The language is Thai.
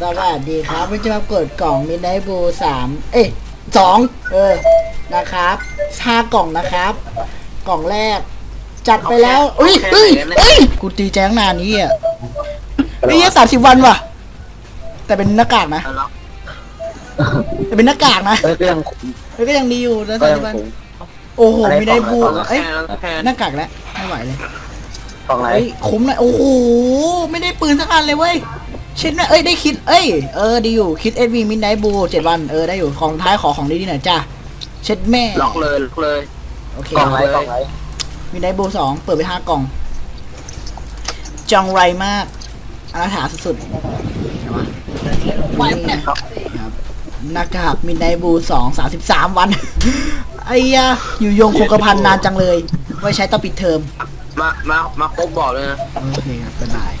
สวัสดีครับวันนี้จะมาเปิดกล่องมินไดบูสามเอ้ยสองเออนะครับห้ากล่องนะครับ กล่องแรก จัดไปแล้วอุ้ยเอ้ยเอ้ยกูตีแจ้งนานนี้อะไอ้เหี้ยสามสิบวันว่ะ แต่เป็นหน้ากากนะเอาละแต่เป็นหน้ากากนะเอ้ยก็ยังแล้วก็ยังดีอยู่แล้วก็สามยังสิบวันคุ้มโอ้โหอะไรมินไดบูกล่องอะไรเอ้ยแค่นั้นแค่หน้ากากแล้วไม่ไหวเลยกล่องไหนเฮ้ยคุ้มเลยโอ้โหไม่ได้ปืนสักอันเลยเว้ยเช่นเอ้ยได้คิดเอ้ยเออดีอยู่คิดเอวีมินไนบูเจ็ดวันเออได้อยู่ของท้ายขอของดีๆหน่อยจ้าเช็ดแม่ล็อกเลยล็อกเลยโอเคกล่องไหนกล่องไหนมินไนบูสองเปิดไปห้ากล่องจองไรมากอนาถาสุดๆไว้เนี่ยครับหน้ากากมินไนบูสองสามสิบสามวันไอ้ยะอยู่ยงคงกระพันนานจังเลย ไว้ใช้ตอนปิดเทอมมามามาครบบอกเลยนะโอเคครับ